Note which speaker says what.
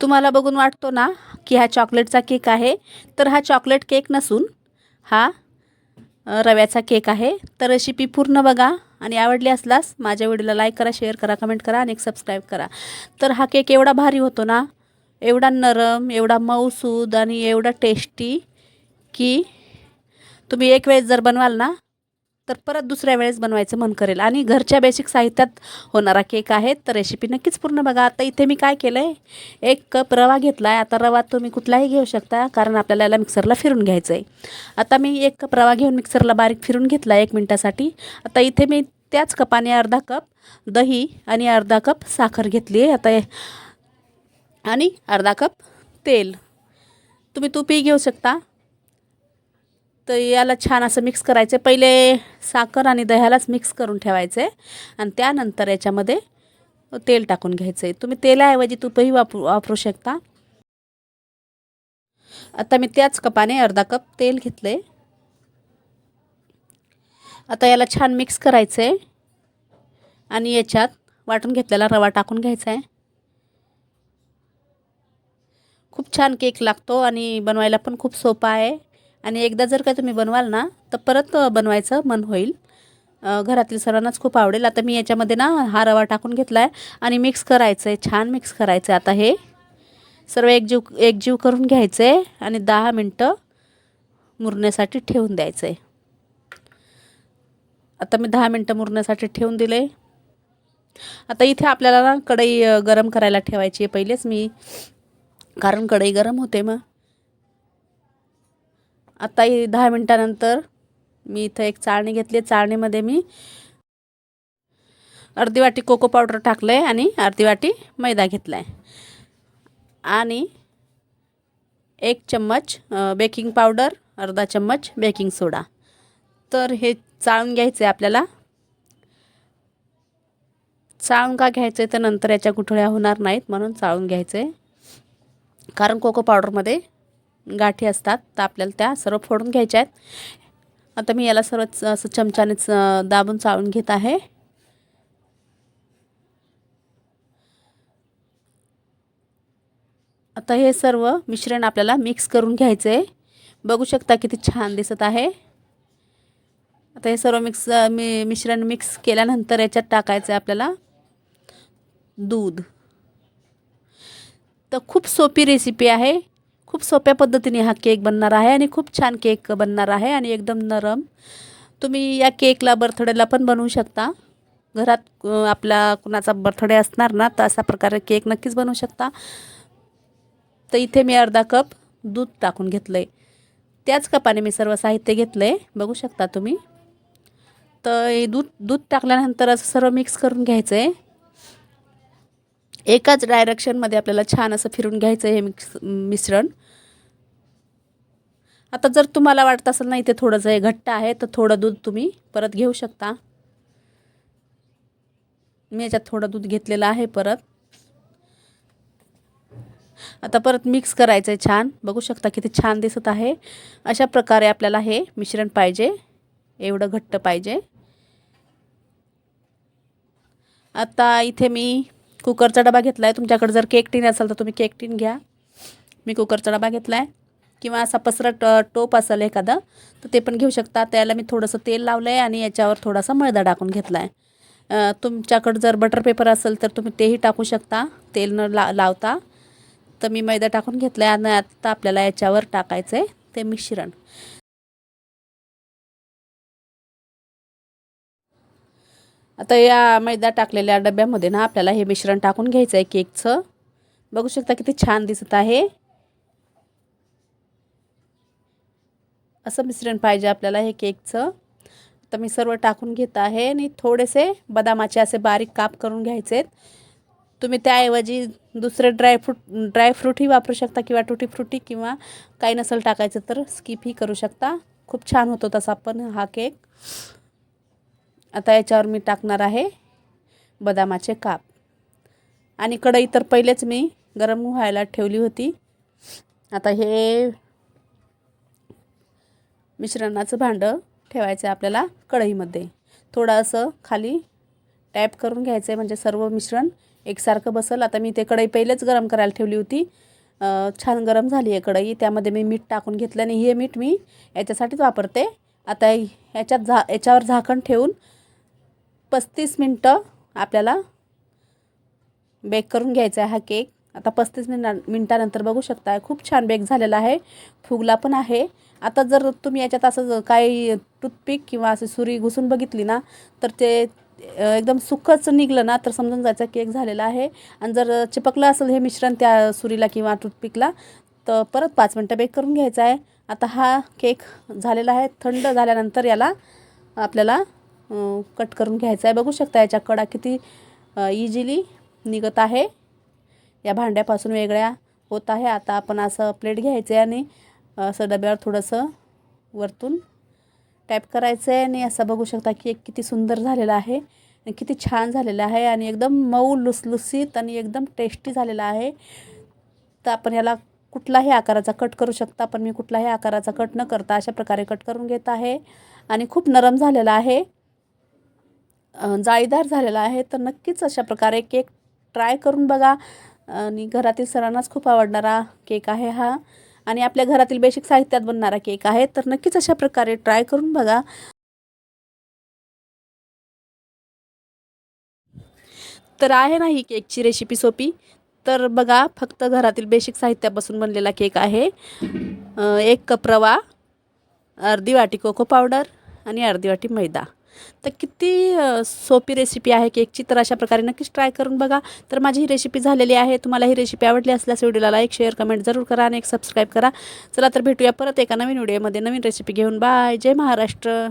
Speaker 1: तुम्हाला बघून वाटतो ना की हा चॉकलेटचा केक आहे. तर हा चॉकलेट केक नसून हा रव्याचा केक आहे. तर रेसिपी पूर्ण बघा आणि आवडली असल्यास माझ्या व्हिडिओला लाईक करा शेअर करा कमेंट करा आणि एक सबस्क्राईब करा. तर हा केक एवढा भारी होतो ना एवढा नरम एवढा मऊसूद आणि एवढा टेस्टी की तुम्ही एक वेळेस जर बनवाल ना तर परत दुसऱ्या वेळेस बनवायचं मन करेल. आणि घरच्या बेसिक साहित्यात होणारा केक आहे तर रेसिपी नक्कीच पूर्ण बघा. आता इथे मी काय केलं आहे एक कप रवा घेतला आहे आता रवा तुम्ही कुठलाही घेऊ शकता कारण आपल्याला याला मिक्सरला फिरून घ्यायचं आहे आता मी एक कप रवा घेऊन मिक्सरला बारीक फिरून घेतला एक मिनटासाठी. आता इथे मी त्याच कपाने अर्धा कप दही आणि अर्धा कप साखर घेतली आहे. आता आणि अर्धा कप तेल. तुम्ही तूपही घेऊ शकता. तर याला छान असं मिक्स करायचं. पहिले साखर आणि दह्यालाच मिक्स करून ठेवायचं. आहे आणि त्यानंतर याच्यामध्ये तेल टाकून घ्यायचं. आहे तुम्ही तेलाऐवजी तुपही वापरू वापरू शकता. आता मी त्याच कपाने अर्धा कप तेल घेतलं. आहे आता याला छान मिक्स करायचं. आहे आणि याच्यात वाटून घेतलेला रवा टाकून घ्यायचा आहे. खूप छान केक लागतो आणि बनवायला पण खूप सोपा आहे. आणि एकदा जर का तुम्ही बनवाल ना तर परत बनवायचं मन होईल. घरातील सर्वांनाच खूप आवडेल. आता मी याच्यामध्ये ना हा रवा टाकून घेतला आहे आणि मिक्स करायचं आहे छान मिक्स करायचं आहे आता हे. सर्व एकजीव एकजीव करून घ्यायचं आहे आणि दहा मिनटं मुरण्यासाठी ठेवून द्यायचं आहे आता मी दहा मिनटं मुरण्यासाठी ठेवून दिले. आता इथे आपल्याला ना कढई गरम करायला ठेवायची आहे पहिलेच मी. कारण कढई गरम होते मग. आत्ताही दहा मिनटानंतर मी इथं एक चाळणी घेतली. चाळणीमध्ये मी अर्धी वाटी कोको पावडर टाकलं आहे आणि अर्धी वाटी मैदा घेतला आहे आणि एक चम्मच बेकिंग पावडर अर्धा चम्मच बेकिंग सोडा. तर हे चाळून घ्यायचं आहे आपल्याला. चाळून का घ्यायचं आहे तर नंतर याच्या गुठळ्या होणार नाहीत म्हणून चाळून घ्यायचं आहे कारण कोको पावडरमध्ये गाठी असतात तर आपल्याला त्या सर्व फोडून घ्यायच्या आहेत. आता मी याला सर्व असं चमच्यानेच दाबून चाळून घेत आहे. आता हे सर्व मिश्रण आपल्याला मिक्स करून घ्यायचं आहे. बघू शकता किती छान दिसत आहे. आता हे सर्व मिक्स मी मिश्रण मिक्स केल्यानंतर याच्यात टाकायचं आहे आपल्याला दूध. तर खूप सोपी रेसिपी आहे. खूप सोप्या पद्धतीने हा केक बनणार आहे आणि खूप छान केक बनणार आहे आणि एकदम नरम. तुम्ही या केकला बर्थडेला पण बनवू शकता. घरात आपला कुणाचा बर्थडे असणार ना तर अशा प्रकारे केक नक्कीच बनवू शकता. तर इथे मी अर्धा कप दूध टाकून घेतलं आहे त्याच कपाने मी सर्व साहित्य घेतलं आहे बघू शकता तुम्ही. तर दूध दूध टाकल्यानंतर असं सर्व मिक्स करून घ्यायचं आहे एकाच डायरेक्शनमध्ये आपल्याला छान असं फिरून घ्यायचं हे मिक्स मिश्रण. आता जर तुम्हाला वाटत असेल ना इथे थोडंसं हे घट्ट आहे तर थोडं दूध तुम्ही परत घेऊ शकता. मी याच्यात थोडं दूध घेतलेलं आहे परत. आता परत मिक्स करायचं आहे छान. बघू शकता किती छान दिसत आहे. अशा प्रकारे आपल्याला हे मिश्रण पाहिजे. एवढं घट्ट पाहिजे. आता इथे मी कुकरचा डबा घेतला आहे तुमच्याकडे जर केक टीन असेल तर तुम्ही केक टीन घ्या. मी कुकरचा डबा घेतला आहे किंवा असा पसरट टोप असेल एखादा तर ते पण घेऊ शकता. त्याला मी थोडंसं तेल लावलं आहे आणि याच्यावर थोडासा मैदा टाकून घेतला आहे तुमच्याकडं जर बटर पेपर असेल तर तुम्ही तेही टाकू शकता. तेल न ला लावता. तर मी मैदा टाकून घेतला आहे आणि आता आपल्याला याच्यावर टाकायचं आहे ते मिश्रण. आता या मैदा टाकलेल्या डब्यामध्ये ना आपल्याला हे मिश्रण टाकून घ्यायचं आहे केकचं. बघू शकता किती छान दिसत आहे. असं मिश्रण पाहिजे आपल्याला हे केकचं. तर मी सर्व टाकून घेत आहे आणि थोडेसे बदामाचे असे बारीक काप करून घ्यायचे आहेत तुम्ही त्याऐवजी दुसरे ड्रायफ्रूट ड्रायफ्रूटही वापरू शकता किंवा टुटी फ्रुटी किंवा काही नसेल टाकायचं तर स्किपही करू शकता. खूप छान होतो तसा पण हा केक. आता याच्यावर मी टाकणार आहे बदामाचे काप. आणि कढई तर पहिलेच मी गरम व्हायला ठेवली होती. आता हे मिश्रणाचं भांडं ठेवायचं आहे आपल्याला कढईमध्ये. थोडं असं खाली टॅप करून घ्यायचं आहे म्हणजे सर्व मिश्रण एकसारखं बसल. आता मी ते कढई पहिलेच गरम करायला ठेवली होती. छान गरम झाली आहे कढई. त्यामध्ये मी मीठ टाकून घेतलं आणि हे मीठ मी याच्यासाठीच वापरते. आता याच्यात झा याच्यावर झाकण ठेवून पस्तीस मिनटं आपल्याला बेक करून घ्यायचा आहे हा केक आता पस्तीस मिना मिनटानंतर बघू शकता खूप छान बेक झालेला आहे. फुगला पण आहे. आता जर तुम्ही याच्यात असं काही टूथपिक किंवा असं सुरी घुसून बघितली ना तर ते एकदम सुखच निघलं ना तर समजून जायचं केक झालेला आहे. आणि जर चिपकलं असेल हे मिश्रण त्या सुरीला किंवा टूथपिकला तर परत पाच मिनटं बेक करून घ्यायचं आहे. आता हा केक झालेला आहे. थंड झाल्यानंतर याला आपल्याला कट करून घ्यायचा आहे. बघू शकता याच्या कडा किती इझिली निघत आहे. या भांड्यापासून वेगळ्या होत आहे. आता आपण असं प्लेट घ्यायचं आहे आणि असं डब्यावर थोडंसं वरतून टॅप करायचं आहे आणि असं बघू शकता की एक किती सुंदर झालेलं आहे आणि किती छान झालेलं आहे आणि एकदम मऊ लुसलुसीत आणि एकदम टेस्टी झालेला आहे. तर आपण याला कुठलाही आकाराचा कट करू शकता पण मी कुठलाही आकाराचा कट न करता अशा प्रकारे कट करून घेत आहे. आणि खूप नरम झालेला आहे. जाळीदार झालेला आहे तर नक्कीच अशा प्रकारे केक ट्राय करून बघा. आणि घरातील सर्वांनाच खूप आवडणारा केक आहे हा. आणि आपल्या घरातील बेसिक साहित्यात बनणारा केक आहे तर नक्कीच अशा प्रकारे ट्राय करून बघा. तर आहे ना ही केकची रेसिपी सोपी. तर बघा फक्त घरातील बेसिक साहित्यापासून बनलेला केक आहे. एक कप रवा अर्धी वाटी कोको पावडर आणि अर्धी वाटी मैदा. तर किती सोपी रेसिपी आहे केकची तर अशा प्रकारे नक्कीच ट्राय करून बघा. तर माझी ही रेसिपी झालेली आहे. तुम्हाला ही रेसिपी आवडली असल्यास व्हिडिओला लाईक शेअर कमेंट जरूर करा आणि एक सबस्क्राईब करा. चला तर भेटूया परत एका नवीन व्हिडिओमध्ये नवीन रेसिपी घेऊन. बाय जय महाराष्ट्र.